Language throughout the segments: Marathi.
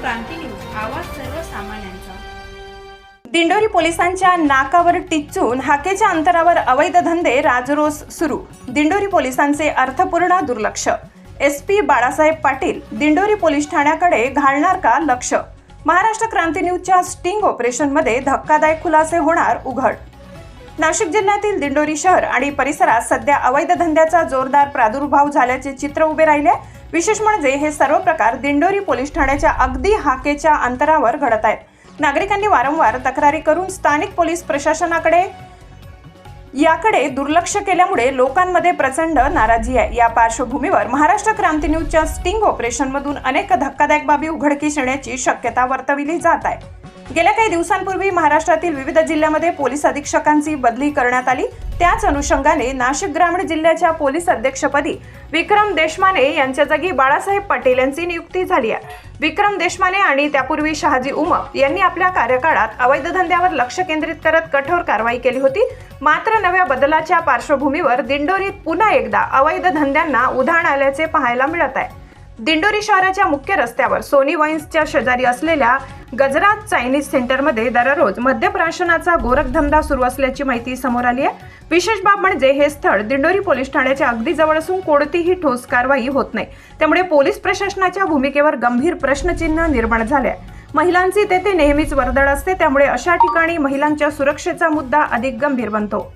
क्रांती न्यूज आवाज सर्वसामान्यांचा. दिंडोरी पोलिसांच्या नाकावर टिच्चून हाकेच्या अंतरावर अवैध धंदे राजरोस सुरू. दिंडोरी पोलिसांचे अर्थपूर्ण दुर्लक्ष. S P Balasaheb Patil Dindori police ठाण्याकडे घालणार का लक्ष? महाराष्ट्र क्रांती न्यूजच्या स्टिंग ऑपरेशनमध्ये धक्कादायक खुलासे होणार उघड. नाशिक जिल्ह्यातील दिंडोरी शहर आणि परिसरात सध्या अवैध धंद्याचा जोरदार प्रादुर्भाव झाल्याचे चित्र उभे राहिले. विशेष म्हणजे हे सर्व प्रकार दिंडोरी पोलीस ठाण्याच्या अगदी हाकेच्या अंतरावर घडत आहेत. नागरिकांनी वारंवार तक्रारी करून स्थानिक पोलीस प्रशासनाकडे याकडे दुर्लक्ष केल्यामुळे लोकांमध्ये प्रचंड नाराजी आहे. या पार्श्वभूमीवर महाराष्ट्र क्रांती न्यूजच्या स्टिंग ऑपरेशनमधून अनेक धक्कादायक बाबी उघडकीस येण्याची शक्यता वर्तविली जात आहे. गेल्या काही दिवसांपूर्वी महाराष्ट्रातील विविध जिल्ह्यामध्ये पोलीस अधीक्षकांची बदली करण्यात आली. त्याच अनुषंगाने नाशिक ग्रामीण जिल्ह्याच्या पोलीस अध्यक्षपदी विक्रम देशमाने यांच्या जागी बाळासाहेब पटेल यांची नियुक्ती झाली आहे. विक्रम देशमाने आणि त्यापूर्वी शहाजी उमप यांनी आपल्या कार्यकाळात अवैध धंद्यावर लक्ष केंद्रित करत कठोर कारवाई केली होती. मात्र नव्या बदलाच्या पार्श्वभूमीवर दिंडोरीत पुन्हा एकदा अवैध धंद्यांना उधाण आल्याचे पाहायला मिळत आहे. दिंडोरी शहराच्या मुख्य रस्त्यावर सोनी वाईन्सच्या शेजारी असलेल्या गजरात चायनीज सेंटरमध्ये दररोज मद्यप्राशनाचा गोरखधंदा सुरू असल्याची माहिती समोर आली आहे. विशेष बाब म्हणजे हे स्थळ दिंडोरी पोलीस ठाण्याच्या अगदी जवळ असून कोणतीही ठोस कारवाई होत नाही. त्यामुळे पोलीस प्रशासनाच्या भूमिकेवर गंभीर प्रश्नचिन्ह निर्माण झाले महिलांची तेथे नेहमीच वर्दळ असते त्यामुळे अशा ठिकाणी महिलांच्या सुरक्षेचा मुद्दा अधिक गंभीर बनतो.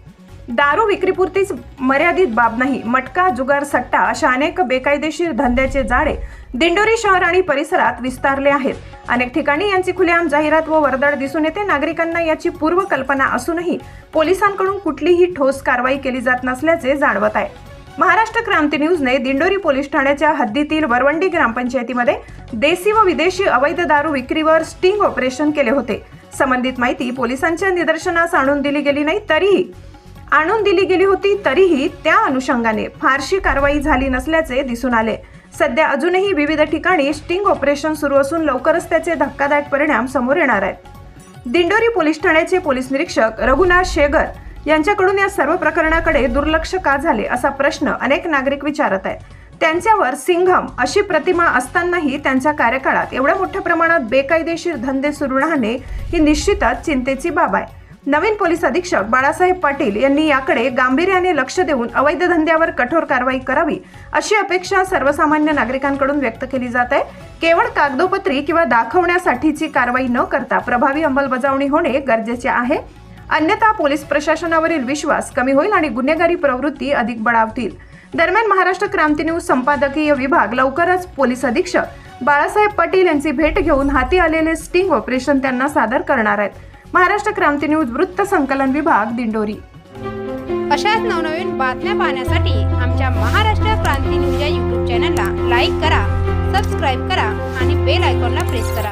दारू विक्रीपुरतीच मर्यादित बाब नाही. मटका जुगार सट्टा अशा अनेक बेकायदेशीर धंद्याचे जाळे दिंडोरी शहर आणि परिसरात विस्तारले आहेत. अनेक ठिकाणी यांची खुलेआम जाहिरात व वर्दळ दिसून येते. नागरिकांना याची पूर्वकल्पना असूनही पोलिसांकडून कुठलीही ठोस कारवाई केली जात नसल्याचे जाणवत आहे. महाराष्ट्र क्रांती न्यूजने दिंडोरी पोलीस ठाण्याच्या हद्दीतील वरवंडी ग्रामपंचायतीमध्ये देशी व विदेशी अवैध दारू विक्रीवर स्टिंग ऑपरेशन केले होते. संबंधित माहिती पोलिसांच्या निदर्शनास आणून दिली गेली नाही तरीही आणून दिली गेली होती तरीही त्या अनुषंगाने फारशी कारवाई झाली नसल्याचे दिसून आले. सध्या अजूनही विविध ठिकाणी स्टिंग ऑपरेशन सुरू असून लवकरच त्याचे धक्कादायक परिणाम समोर येणार आहेत. दिंडोरी पोलीस ठाण्याचे पोलीस निरीक्षक रघुनाथ शेगर यांच्याकडून या सर्व प्रकरणाकडे दुर्लक्ष का झाले असा प्रश्न अनेक नागरिक विचारत आहेत. त्यांच्यावर सिंघम अशी प्रतिमा असतानाही त्यांच्या कार्यकाळात एवढ्या मोठ्या प्रमाणात बेकायदेशीर धंदे सुरू राहणे ही निश्चितच चिंतेची बाब आहे. नवीन पोलीस अधीक्षक बाळासाहेब पाटील यांनी याकडे गांभीर्याने लक्ष देऊन अवैध धंद्यावर कठोर कारवाई करावी अशी अपेक्षा सर्वसामान्य नागरिकांकडून व्यक्त केली जात आहे. केवळ कागदोपत्री किंवा दाखवण्यासाठीची कारवाई न करता प्रभावी अंमलबजावणी होणे गरजेचे आहे. अन्यथा पोलीस प्रशासनावरील विश्वास कमी होईल आणि गुन्हेगारी प्रवृत्ती अधिक बळावतील. दरम्यान महाराष्ट्र क्रांती न्यूज संपादकीय विभाग लवकरच पोलीस अधीक्षक बाळासाहेब पाटील यांची भेट घेऊन हाती आलेले स्टिंग ऑपरेशन त्यांना सादर करणार आहेत. महाराष्ट्र क्रांती न्यूज वृत्त संकलन विभाग दिंडोरी. अशाच नवनवीन बातम्या पाहण्यासाठी आमच्या महाराष्ट्र क्रांती न्यूज या यूट्यूब चॅनलला लाईक करा सबस्क्राईब करा आणि बेल आयकॉनला प्रेस करा.